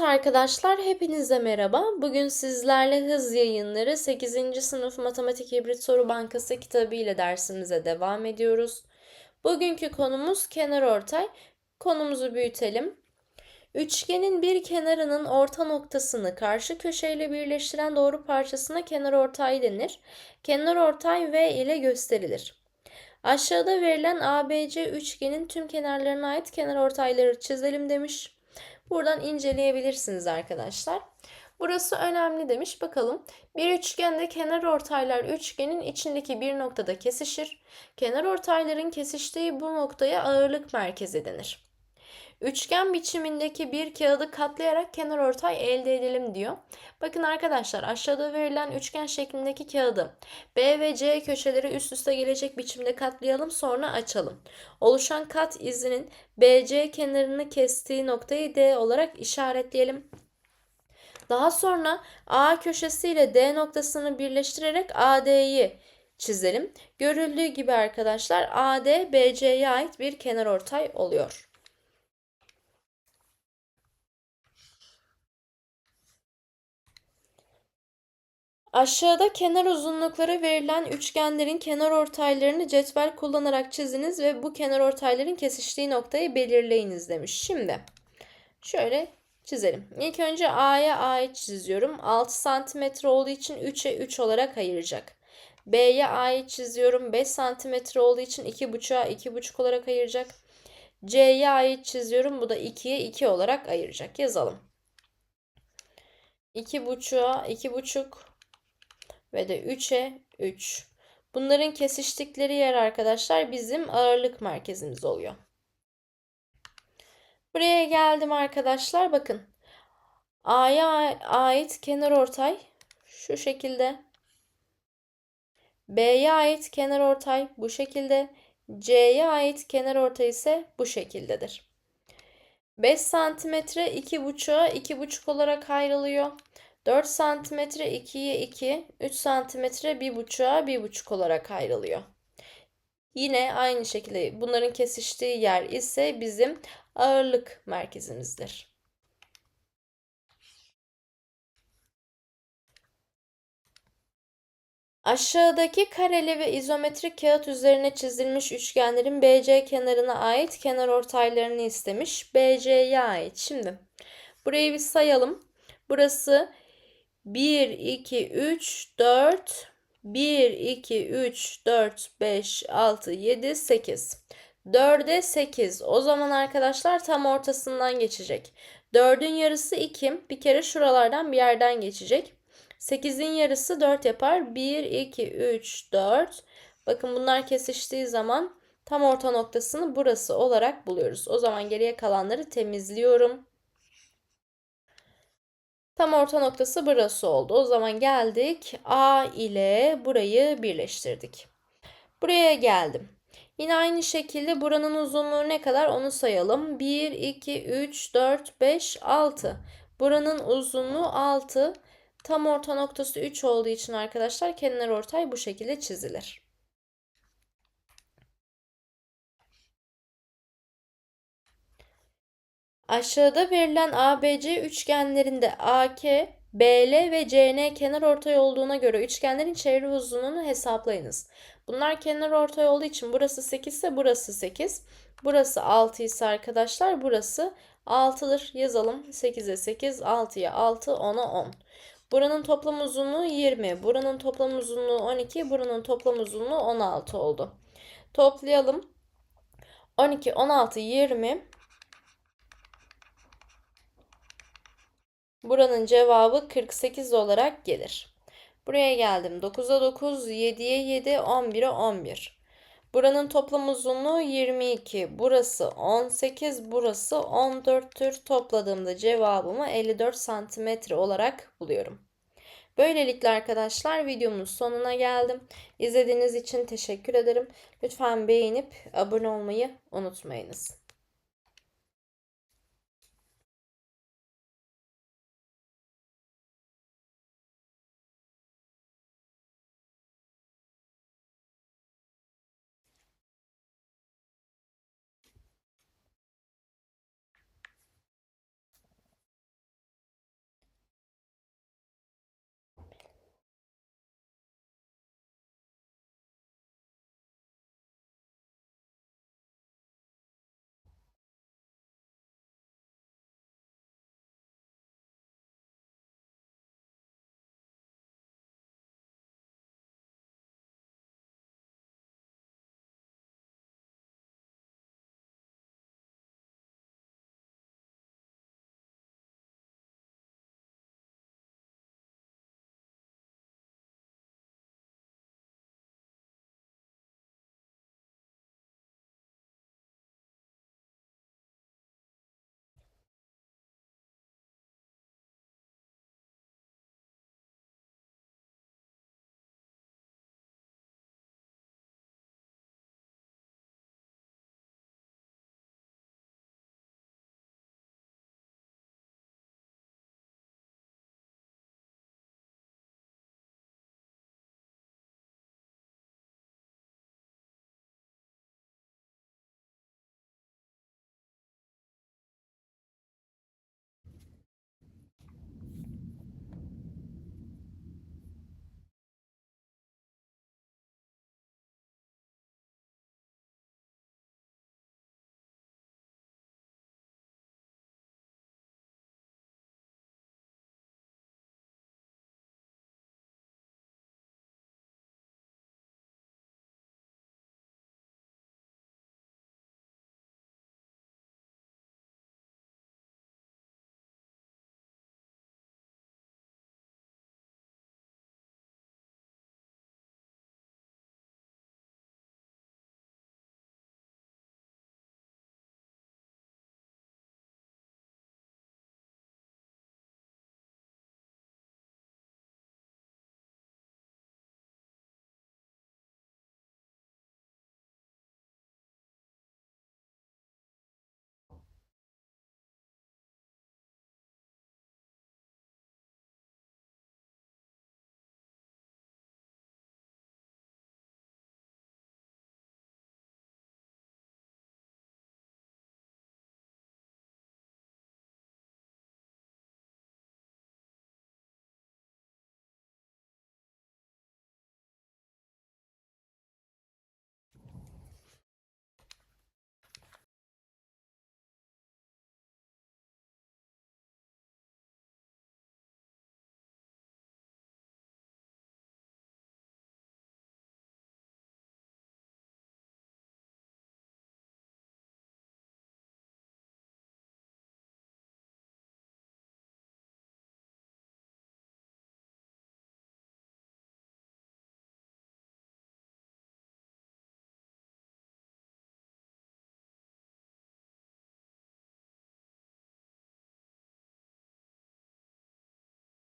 Evet arkadaşlar hepinize merhaba. Bugün sizlerle hız yayınları 8. sınıf matematik hibrit soru bankası kitabı ile dersimize devam ediyoruz. Bugünkü konumuz kenar ortay. Konumuzu büyütelim. Üçgenin bir kenarının orta noktasını karşı köşeyle birleştiren doğru parçasına kenar ortay denir. Kenar ortay V ile gösterilir. Aşağıda verilen ABC üçgenin tüm kenarlarına ait kenar ortayları çizelim demiş. Buradan inceleyebilirsiniz arkadaşlar. Burası önemli demiş. Bakalım. Bir üçgende kenar ortaylar üçgenin içindeki bir noktada kesişir. Kenar ortayların kesiştiği bu noktaya ağırlık merkezi denir. Üçgen biçimindeki bir kağıdı katlayarak kenar ortay elde edelim diyor. Bakın arkadaşlar aşağıda verilen üçgen şeklindeki kağıdı B ve C köşeleri üst üste gelecek biçimde katlayalım sonra açalım. Oluşan kat izinin BC kenarını kestiği noktayı D olarak işaretleyelim. Daha sonra A köşesi ile D noktasını birleştirerek AD'yi çizelim. Görüldüğü gibi arkadaşlar AD BC'ye ait bir kenarortay oluyor. Aşağıda kenar uzunlukları verilen üçgenlerin kenar ortaylarını cetvel kullanarak çiziniz ve bu kenar ortayların kesiştiği noktayı belirleyiniz demiş. Şimdi şöyle çizelim. İlk önce A'ya ait çiziyorum. 6 cm olduğu için 3'e 3 olarak ayıracak. B'ye ait çiziyorum. 5 cm olduğu için 2,5'a 2,5 olarak ayıracak. C'ye ait çiziyorum. Bu da 2'ye 2 olarak ayıracak. Yazalım. 2,5'a 2,5 ve de 3'e 3. Bunların kesiştikleri yer arkadaşlar bizim ağırlık merkezimiz oluyor. Buraya geldim arkadaşlar. Bakın. A'ya ait kenar ortay şu şekilde. B'ye ait kenar ortay bu şekilde. C'ye ait kenar ortay ise bu şekildedir. 5 santimetre 2,5'a 2,5 olarak ayrılıyor. 4 santimetre 2'ye 2, 3 santimetre 1,5'a 1,5 olarak ayrılıyor. Yine aynı şekilde bunların kesiştiği yer ise bizim ağırlık merkezimizdir. Aşağıdaki kareli ve izometrik kağıt üzerine çizilmiş üçgenlerin BC kenarına ait kenar ortaylarını istemiş. BC'ye ait. Şimdi burayı bir sayalım. Burası 1, 2, 3, 4, 1, 2, 3, 4, 5, 6, 7, 8. 4'e 8. O zaman arkadaşlar tam ortasından geçecek. 4'ün yarısı 2. Bir kere şuralardan bir yerden geçecek. 8'in yarısı 4 yapar. 1, 2, 3, 4. Bakın bunlar kesiştiği zaman tam orta noktasını burası olarak buluyoruz. O zaman geriye kalanları temizliyorum. Tam orta noktası burası oldu. O zaman geldik A ile burayı birleştirdik. Buraya geldim. Yine aynı şekilde buranın uzunluğu ne kadar onu sayalım. 1, 2, 3, 4, 5, 6. Buranın uzunluğu 6. Tam orta noktası 3 olduğu için arkadaşlar kenar ortay bu şekilde çizilir. Aşağıda verilen ABC üçgenlerinde AK, BL ve CN kenar ortay olduğuna göre üçgenlerin çevre uzunluğunu hesaplayınız. Bunlar kenar ortay olduğu için burası 8 ise burası 8. Burası 6 ise arkadaşlar burası 6'dır. Yazalım. 8'e 8, 6'ya 6, 10'a 10. Buranın toplam uzunluğu 20. Buranın toplam uzunluğu 12. Buranın toplam uzunluğu 16 oldu. Toplayalım. 12, 16, 20. Buranın cevabı 48 olarak gelir. Buraya geldim. 9'a 9, 7'ye 7, 11'e 11. Buranın toplam uzunluğu 22. Burası 18, burası 14'tür. Topladığımda cevabımı 54 santimetre olarak buluyorum. Böylelikle arkadaşlar videomun sonuna geldim. İzlediğiniz için teşekkür ederim. Lütfen beğenip abone olmayı unutmayınız.